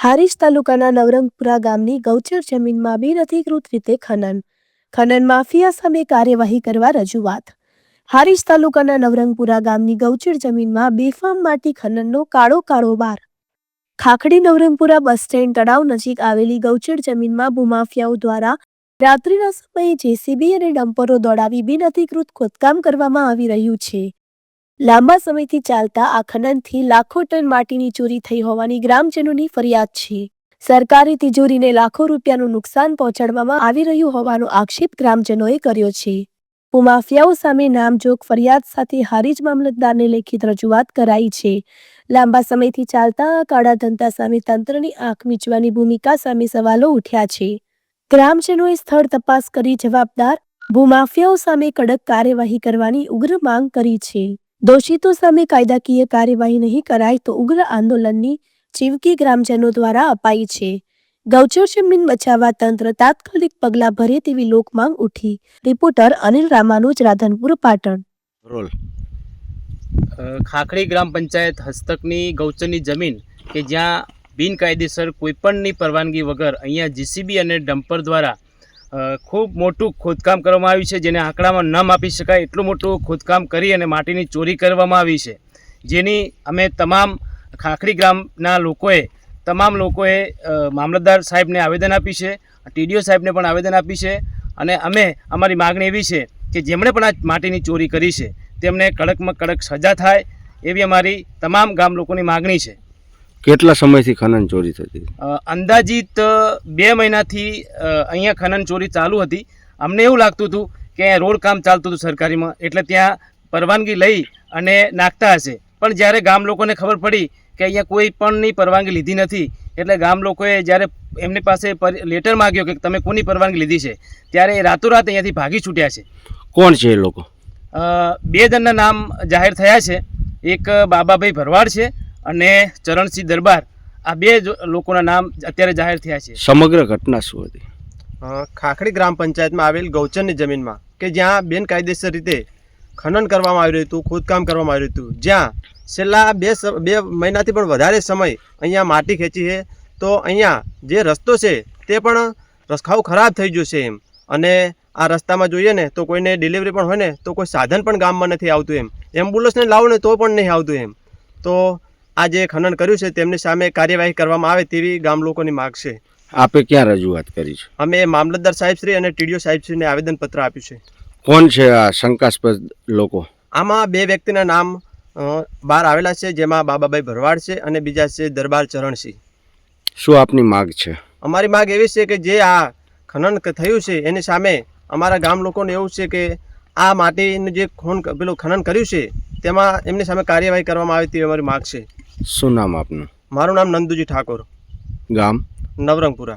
હારીજ તાલુકાના નવરંગપુરા ગામની ગૌચર જમીનમાં બિનઅધિકૃત રીતે ખનન ખનન માફિયા સામે કાર્યવાહી કરવા રજૂઆત. હારીજ તાલુકાના નવરંગપુરા ગામની ગૌચર જમીનમાં બેફામ માટી ખનનનો કાળો કારોબાર ખાખડી નવરંગપુરા બસ સ્ટેન્ડ તળાવ નજીક આવેલી ગૌચર જમીનમાં ભૂમાફિયાઓ દ્વારા રાત્રિના સમયે જેસીબી અને ડમ્પરો દોડાવી બિનઅધિકૃત ખોદકામ કરવામાં આવી રહ્યું છે. લાંબા સમયથી ચાલતા આ ખનનથી લાખો ટન માટીની ચોરી થઈ હોવાની ગ્રામજનોની ફરિયાદ છે. સરકારી તિજોરીને લાખો રૂપિયાનું નુકસાન પહોંચાડવામાં આવી રહ્યું હોવાનો આક્ષેપ ગ્રામજનોએ કર્યો છે. ભૂમાફિયાઓ સામે નામજોગ ફરિયાદ સાથે હારીજ મામલતદારને લેખિત રજૂઆત કરાઈ છે. લાંબા સમયથી ચાલતા કાળા ધંધા સામે તંત્રની આંખ મીચવાની ભૂમિકા સામે સવાલો ઉઠ્યા છે. ગ્રામજનોએ સ્થળ તપાસ કરી જવાબદાર ભૂમાફિયાઓ સામે કડક કાર્યવાહી કરવાની ઉગ્ર માંગ કરી છે. દોષિતો સામે કાયદાકીય કાર્યવાહી નહીં કરાય તો ઉગ્ર આંદોલનની ચીવકી ગ્રામજનો દ્વારા અપાઈ છે. ગૌચર જમીન બચાવવા તંત્ર તાત્કાલિક પગલાં ભરે તેવી લોકમાંગ ઉઠી. રિપોર્ટર અનિલ રામાનુજ, રાધનપુર, પાટણ. રોલ. ખાખડી ગ્રામ પંચાયત હસ્તકની ગૌચરની જમીન કે જ્યાં બિનકાયદેસર કોઈપણની પરવાનગી વગર અહીંયા જીસીબી અને ડમ્પર દ્વારા ખૂબ મોટું ખોદકામ કરવામાં આવ્યું છે, જેને આંકડામાં ન માપી શકાય એટલું મોટું ખોદકામ કરી અને માટીની ચોરી કરવામાં આવી છે. જેની અમે તમામ ખાખડી ગ્રામના લોકોએ, તમામ લોકોએ મામલતદાર સાહેબને આવેદન આપી છે, ટીડીઓ સાહેબને પણ આવેદન આપી છે અને અમે, અમારી માગણી એવી છે કે જેમણે પણ આ માટીની ચોરી કરી છે, તેમને કડકમાં કડક સજા થાય એવી અમારી તમામ ગામ લોકોની માગણી છે. કેટલા સમયથી ખનન ચોરી થતી? અંદાજિત બે મહિનાથી અહીંયા ખનન ચોરી ચાલુ હતી. અમને એવું લાગતું હતું કે અહીંયા રોડ કામ ચાલતું હતું સરકારીમાં એટલે ત્યાં પરવાનગી લઈ અને નાખતા હશે. પણ જ્યારે ગામ લોકોને ખબર પડી કે અહીંયા કોઈ પણની પરવાનગી લીધી નથી એટલે ગામ લોકોએ જ્યારે એમની પાસે લેટર માગ્યો કે તમે કોની પરવાનગી લીધી છે ત્યારે એ રાતોરાત અહીંયાથી ભાગી છૂટ્યા છે. કોણ છે એ લોકો? બે જણના નામ જાહેર થયા છે. એક બાબાભાઈ ભરવાડ છે અને ચરણસિંહ દરબાર આ બે જ લોકોના નામ અત્યારે જાહેર થયા છે. સમગ્ર ઘટના શું હતી? ખાખડી ગ્રામ પંચાયતમાં આવેલ ગૌચરની જમીનમાં કે જ્યાં બિનકાયદેસર રીતે ખનન કરવામાં આવ્યું હતું ખોદકામ કરવામાં આવ્યું હતું. જ્યાં છેલ્લા બે સ- બે મહિનાથી પણ વધારે સમય અહીંયા માટી ખેંચી છે તો અહીંયા જે રસ્તો છે તે પણ રસ્ખાવ ખરાબ થઈ ગયો છે એમ. અને આ રસ્તામાં જોઈએ ને તો કોઈને ડિલિવરી પણ હોય ને તો કોઈ સાધન પણ ગામમાં નથી આવતું એમ. એમ્બ્યુલન્સને લાવો ને તો પણ નહીં આવતું એમ. તો આ જે ખનન કર્યું છે તેમની સામે કાર્યવાહી કરવામાં આવે તેવી ગામ લોકોની માગ છે. આપે ક્યાં રજૂઆત કરી છે? અમે મામલતદાર સાહેબશ્રી અને ટીડીઓ સાહેબશ્રીને આવેદનપત્ર આપ્યું છે. કોણ છે આ શંકાસ્પદ લોકો? આમાં બે વ્યક્તિના નામ બહાર આવેલા છે જેમાં બાબાભાઈ ભરવાડ છે અને બીજા છે દરબાર ચરણસિંહ. શું આપની માગ છે? અમારી માગ એવી છે કે જે આ ખનન થયું છે એની સામે અમારા ગામ લોકોને એવું છે કે આ માટીનું જે ખૂન પેલું ખનન કર્યું છે તેમાં એમની સામે કાર્યવાહી કરવામાં આવે તેવી અમારી માગ છે. શું નામ આપનું? મારું નામ નંદુજી ઠાકોર. ગામ? નવરંગપુરા.